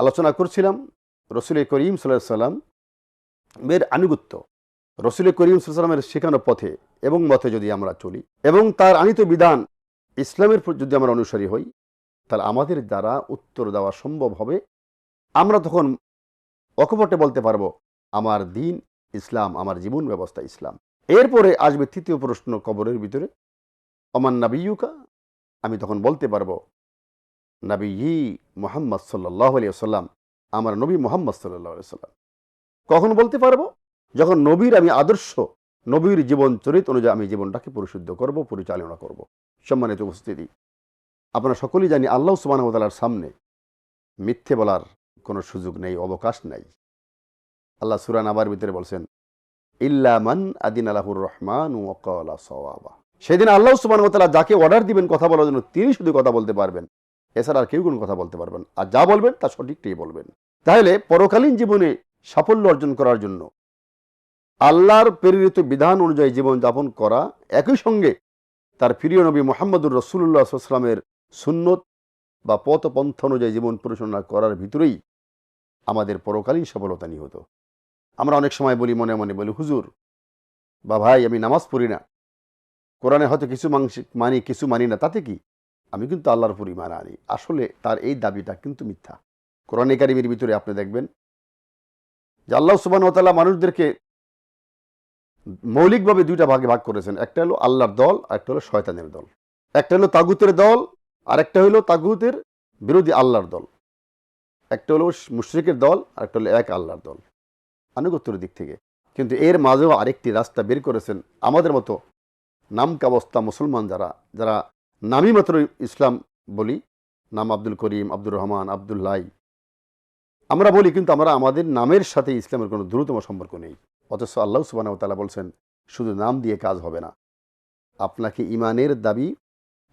আলোচনা করছিলাম রসুল করিম সাল্লাহ সাল্লাম এর আনুগত্য। রসুল করিম সাল্লামের শেখানো পথে এবং মতে যদি আমরা চলি এবং তার আনিত বিধান ইসলামের যদি আমরা অনুসারী হই, তাহলে আমাদের দ্বারা উত্তর দেওয়া সম্ভব হবে। আমরা তখন অকপটে বলতে পারব, আমার দিন ইসলাম, আমার জীবন ব্যবস্থা ইসলাম। এরপরে আসবে তৃতীয় প্রশ্ন কবরের ভিতরে, অমান নাবিউকা আমি তখন বলতে পারব নাবি ই মোহাম্মদ সাল্লাহ আলিয়া সাল্লাম আমার নবী মোহাম্মদ সাল্লাহ আলিয়া সাল্লাম কখন বলতে পারব? যখন নবীর আমি আদর্শ, নবীর জীবন চরিত অনুযায়ী আমি জীবনটাকে পরিশুদ্ধ করব, পরিচালনা করব। সম্মানিত উপস্থিতি, আপনারা সকলেই জানি আল্লাহ সুবাহতালার সামনে মিথ্যে বলার কোনো সুযোগ নেই, অবকাশ নাই। আল্লাহ সুরান আবার ভিতরে বলছেন ইল্লামান আদিন আলাহুর রহমান সওয়াবা। সেদিন আল্লাহ সুবাহতালা যাকে অর্ডার দিবেন কথা বলার জন্য তিনি শুধু কথা বলতে পারবেন। এছাড়া আর কেউ কোনো কথা বলতে পারবেন আর যা বলবেন, তা সঠিকটাই বলবেন। তাহলে পরকালীন জীবনে সাফল্য অর্জন করার জন্য আল্লাহর প্রেরিত বিধান অনুযায়ী জীবন যাপন করা একই সঙ্গে তার প্রিয় নবী মোহাম্মদুর রসুল্লাহ সুন্নত বা পথপন্থ অনুযায়ী জীবন পরিচালনা করার ভিতরেই আমাদের পরকালীন সফলতা নিহত। আমরা অনেক সময় বলি, মনে মনে বলি, হুজুর, বা ভাই, আমি নামাজ পড়ি না। কোরআনে হয়তো কিছু মাংসিক মানি, কিছু মানি না, তাতে কি? আমি কিন্তু আল্লাহর উপর ইমান আনি। আসলে তার এই দাবিটা কিন্তু মিথ্যা। কোরআন একাডেমির ভিতরে আপনি দেখবেন যে আল্লাহ সুবান মানুষদেরকে মৌলিকভাবে দুইটা ভাগে ভাগ করেছেন। একটা হলো আল্লাহর দল, আর একটা হলো শয়তানের দল। একটা হলো তাগুতের দল, আর একটা হলো তাগুতের বিরোধী আল্লাহর দল। একটা হলো মুশ্রিকের দল, আর একটা হলো এক আল্লাহর দল। আনুগত্যের দিক থেকে। কিন্তু এর মাঝেও আরেকটি রাস্তা বের করেছেন আমাদের মতো নামকাবস্তা মুসলমান যারা যারা নামই মাত্র ইসলাম বলি। নাম আব্দুল করিম, আব্দুর রহমান আবদুল্লাই আমরা বলি কিন্তু আমরা আমাদের নামের সাথে ইসলামের কোনো দ্রুততম সম্পর্ক নেই। অথচ আল্লাহ সুবাহ তালা বলছেন, শুধু নাম দিয়ে কাজ হবে না। আপনাকে ইমানের দাবি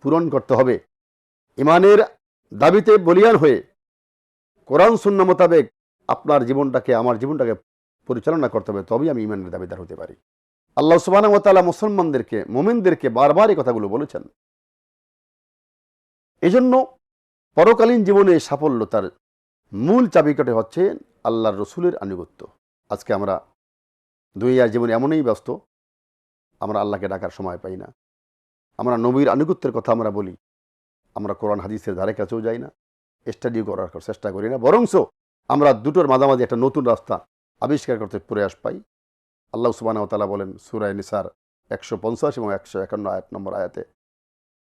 পূরণ করতে হবে। ইমানের দাবিতে বলিয়ান হয়ে কোরআন শূন্য মোতাবেক আপনার জীবনটাকে, আমার জীবনটাকে পরিচালনা করতে হবে, তবেই আমি ইমানের দাবিদার হতে পারি। আল্লাহ সুবাহ তালা মুসলমানদেরকে, মোমেনদেরকে বারবার এই কথাগুলো বলেছেন। এজন্য পরকালীন জীবনে সাফল্য তার মূল চাবিকাঠি হচ্ছে আল্লাহর রসুলের আনুগত্য। আজকে আমরা দুনিয়ার জীবনে এমনই ব্যস্ত, আমরা আল্লাহকে ডাকার সময় পাই না। আমরা নবীর আনুগত্যের কথা আমরা বলি, আমরা কোরআন হাদিসের ধারে কাছেও যাই না স্টাডি করার চেষ্টা করি না। বরংস আমরা দুটোর মাঝামাঝি একটা নতুন রাস্তা আবিষ্কার করতে প্রয়াস পাই। আল্লাহ সুবাহ তালা বলেন সুরায় নিসার একশো পঞ্চাশ এবং একশো একান্ন আয়াত নম্বর আয়াতে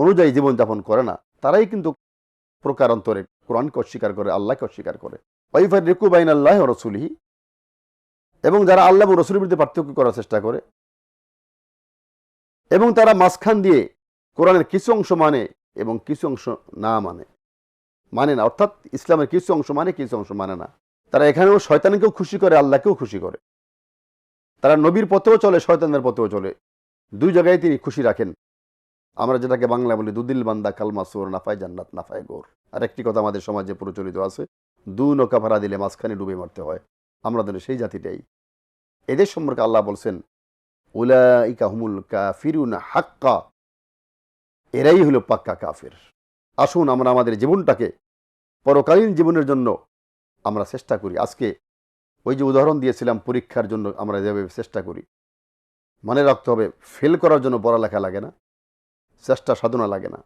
অনুযায়ী জীবনযাপন করে না। তারাই কিন্তু প্রকারান্তরে কোরআনকে অস্বীকার করে, আল্লাহকে অস্বীকার করে। ওয়াইফার রেকু বাইন আল্লাহ রসুলহি। এবং যারা আল্লাহ রসুলের বিরুদ্ধে পার্থক্য করার চেষ্টা করে, এবং তারা মাঝখান দিয়ে কোরআনের কিছু অংশ মানে এবং কিছু অংশ না মানে। মানে না, অর্থাৎ ইসলামের কিছু অংশ মানে কিছু অংশ মানে না। তারা এখানেও শয়তানকেও খুশি করে, আল্লাহকেও খুশি করে। তারা নবীর পথেও চলে, শয়তানের পথেও চলে। দুই জায়গায় তিনি খুশি রাখেন। আমরা যেটাকে বাংলা বলি দুদিল বান্দা, কালমা সোর নাফায় জান্নাত নাফায় গোর। আর একটি কথা আমাদের সমাজে প্রচলিত আছে, দু নৌকা ভাড়া দিলে মাঝখানে ডুবে মারতে হয়। আমরা ধরে সেই জাতিটাই। এদের সম্পর্কে আল্লাহ বলছেন, উলাইকা হুমুল কাফিরুন হাক্কা। এরাই হলো পাক্কা কাফের। আসুন আমরা আমাদের জীবনটাকে পরকালীন জীবনের জন্য আমরা চেষ্টা করি। আজকে ওই যে উদাহরণ দিয়েছিলাম, পরীক্ষার জন্য আমরা যেভাবে চেষ্টা করি। মনে রাখতে হবে ফেল করার জন্য পড়ালেখা লাগে না। চেষ্টা সাধনা লাগে না,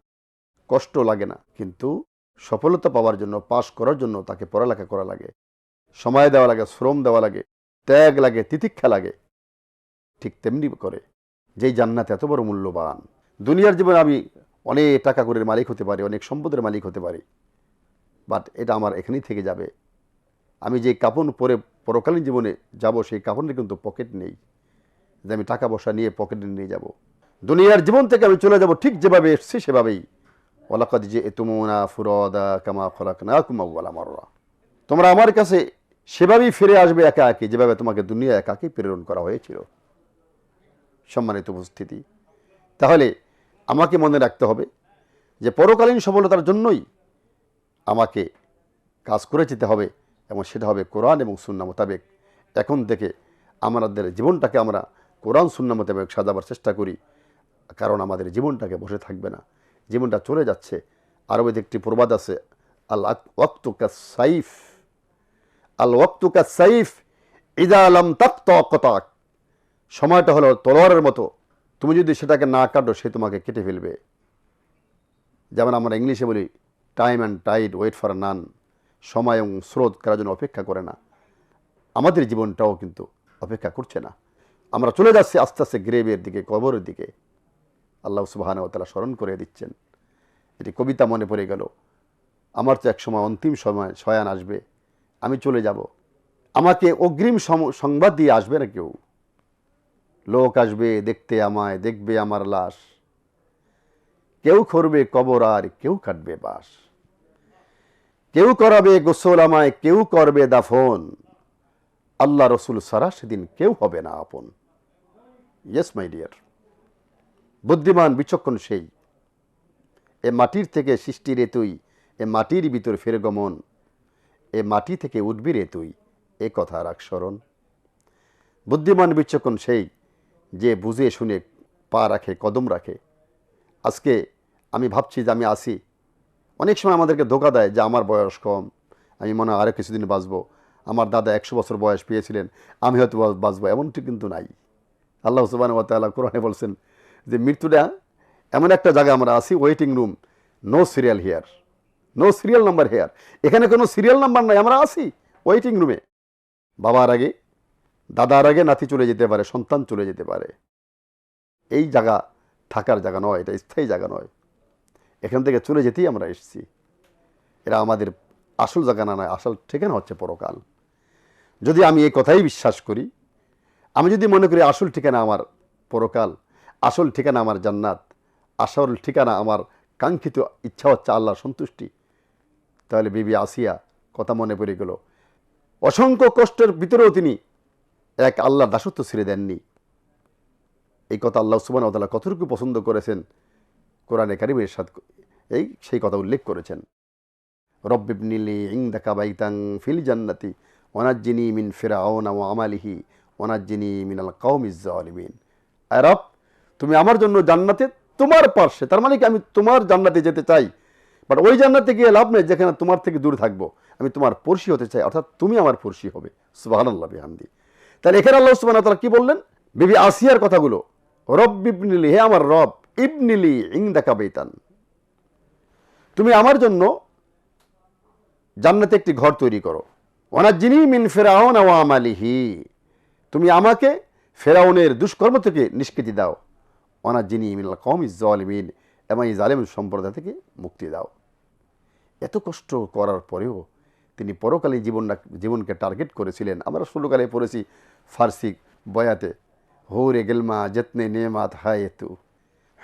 কষ্ট লাগে না, কিন্তু সফলতা পাওয়ার জন্য, পাশ করার জন্য তাকে পড়ালেখা করা লাগে, সময় দেওয়া লাগে, শ্রম দেওয়া লাগে, ত্যাগ লাগে, তিতিক্ষা লাগে, ঠিক তেমনি করে যেই জান্নাত এত বড় মূল্যবান। দুনিয়ার জীবনে আমি অনেক টাকা করে মালিক হতে পারি, অনেক সম্পদের মালিক হতে পারি বাট এটা আমার এখানেই থেকে যাবে। আমি যে কাপন পরে পরকালীন জীবনে যাব, সেই কাপড়ের কিন্তু পকেট নেই, যে আমি টাকা পয়সা নিয়ে পকেটে নিয়ে যাব। দুনিয়ার জীবন থেকে আমি চলে যাব ঠিক যেভাবে এসছি সেভাবেই। ওলাকাদ যে এতুমুনা ফুরদা কামা খলাক না কুমাওয়ালা মাররা। তোমরা আমার কাছে সেভাবেই ফিরে আসবে একা একই যেভাবে তোমাকে দুনিয়া একাকে প্রেরণ করা হয়েছিল। সম্মানিত উপস্থিতি, তাহলে আমাকে মনে রাখতে হবে যে পরকালীন সফলতার জন্যই আমাকে কাজ করে যেতে হবে এবং সেটা হবে কোরআন এবং সুন্না মোতাবেক। এখন থেকে আমাদের জীবনটাকে আমরা কোরআন সুন্না মোতাবেক সাজাবার চেষ্টা করি। কারণ আমাদের জীবনটাকে বসে থাকবে না। জীবনটা চলে যাচ্ছে। আরবেদ একটি প্রবাদ আছে, আল ওয়াক্তুকা সাইফ। আল ওয়াক্তুকা সাইফ ইদা আলম তাক্ত কতাক সময়টা হলো তলোয়ারের মতো। তুমি যদি সেটাকে না কাটো, সে তোমাকে কেটে ফেলবে। যেমন আমরা ইংলিশে বলি time and tide wait for none সময় এবং স্রোত কারোর জন্য অপেক্ষা করে না। আমাদের জীবনটাও কিন্তু অপেক্ষা করছে না। আমরা চলে যাচ্ছি আস্তে আস্তে গ্রেভের দিকে, কবরের দিকে। আল্লাহ সুবাহানও তালা স্মরণ করে দিচ্ছেন। এটি কবিতা মনে পড়ে গেল। আমার তো এক সময়, অন্তিম সময় শয়ান আসবে। আমি চলে যাব। আমাকে অগ্রিম সংবাদ দিয়ে আসবে না কেউ। লোক আসবে, দেখতে আমায়, দেখবে আমার লাশ। কেউ করবে কবর আর কেউ কাটবে বাস। কেউ করাবে গোসল আমায়, কেউ করবে দাফন। আল্লাহ রসুল সারা সেদিন কেউ হবে না আপন। ইয়েস মাই ডিয়ার বুদ্ধিমান বিচক্ষণ সেই এ মাটির থেকে সৃষ্টি রে তুই, এ মাটির ভিতর ফের গমন, এ মাটি থেকে উঠবি রে তুই, এ কথা রাখ স্মরণ বুদ্ধিমান বিচক্ষণ সেই যে বুঝে শুনে পা রাখে, কদম রাখে। আজকে আমি ভাবছি যে আমি আসি অনেক সময় আমাদেরকে ধোকা দেয় যে আমার বয়স কম, আমি মনে হয় আরও কিছুদিন বাঁচবো। আমার দাদা একশো বছর বয়স পেয়েছিলেন, আমি হয়তো বাঁচবো, এমনটি কিন্তু নাই। আল্লাহ সুবান তাল্লাহ কোরআনে বলছেন যে মৃত্যুটা এমন একটা জায়গায় আমরা আসি waiting room no serial here no serial number here এখানে কোনো সিরিয়াল নাম্বার নাই, আমরা আসি ওয়েটিং রুমে বাবার আগে, দাদার আগে নাতি চলে যেতে পারে, সন্তান চলে যেতে পারে। এই জায়গা থাকার জায়গা নয়, এটা স্থায়ী জায়গা নয়। এখান থেকে চলে যেতেই আমরা এসেছি। এরা আমাদের আসল জায়গা না নয় আসল ঠিকানা হচ্ছে পরকাল। যদি আমি এই কথাই বিশ্বাস করি, আমি যদি মনে করি আসল ঠিকানা আমার পরকাল আসল ঠিকানা আমার জান্নাত, আসল ঠিকানা আমার কাঙ্ক্ষিত ইচ্ছা হচ্ছে আল্লাহর সন্তুষ্টি। তাহলে বিবি আসিয়া কথা মনে পড়ে গেল। অসংখ্য কষ্টের ভিতরেও তিনি এক আল্লাহর দাসত্ব ছেড়ে দেননি। এই কথা আল্লাহ সুবান তাআলা কতটুকু পছন্দ করেছেন, কোরআনে কারিমের সাথ এই, সেই কথা উল্লেখ করেছেন। রব্বিবনিলি ইংদাকা বাইতাং ফিল জান্নাতি ওনাজ্জিনি মিন ফিরাউনা ওয়া আমালিহি ওনাজ্জিনি মিনাল কওমিজ জালিমিন। আয় রব তুমি আমার জন্য জান্নাতে তোমার পার্শ্বে, তার মানে কি আমি তোমার জান্নাতে যেতে চাই? বাট ওই জান্নাতে গিয়ে লাভ নেই যেখানে তোমার থেকে দূর থাকব। আমি তোমার পড়শি হতে চাই, অর্থাৎ তুমি আমার পড়শি হবে। সুবহানাল্লাহ বিহামদি। তাহলে এখানে আল্লাহ ওয়া তাআলা কি বললেন? বিবি আসিয়ার কথাগুলো, রব ইবনিলি, হে আমার রব, ইবনিলি ইংদাকা বেতান তুমি আমার জন্য জান্নাতে একটি ঘর তৈরি করো। ওনার যিনি মিন ফেরাউন আমালিহি। তুমি আমাকে ফেরাউনের দুষ্কর্ম থেকে নিষ্কৃতি দাও। ওনাজ্জিনি মিনাল কম ইজালিমিন এবং এই জালেম সম্প্রদায় থেকে মুক্তি দাও। এত কষ্ট করার পরেও তিনি পরকালীন জীবন জীবনকে টার্গেট করেছিলেন। আমরা ষোলোকালে পড়েছি ফার্সি বয়াতে, হৌরে গেলমা যত্নে নেমাত হায় তু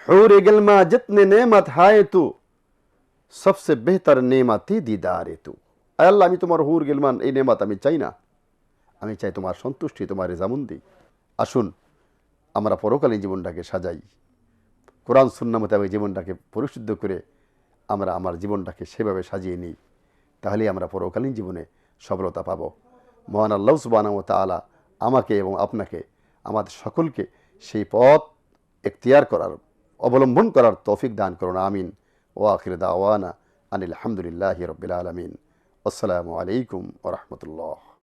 হৌরে গেলমা যত্নে নেমাত হায় তু সবসে বেহতর নেমাতি দিদার তু আল্লাহ, আমি তোমার হুর গেলমান, এই নেমাত আমি চাই না। আমি চাই তোমার সন্তুষ্টি, তোমার রেজামন্দি। আসুন আমরা পরকালীন জীবনটাকে সাজাই। কোরআন সুন্না মোতাবেক জীবনটাকে পরিশুদ্ধ করে আমরা আমার জীবনটাকে সেভাবে সাজিয়ে নিই, তাহলেই আমরা পরকালীন জীবনে সফলতা পাব। মহান আল্লাহ সুবাহ তালা আমাকে এবং আপনাকে, আমাদের সকলকে সেই পথ এখতিয়ার করার, অবলম্বন করার তৌফিক দান করুন, আমিন। ও আখির দাওয়ানা আনিল আলহামদুলিল্লাহ রবিল আলমিন। আসসালামু আলাইকুম ওরহমতুল্লাহ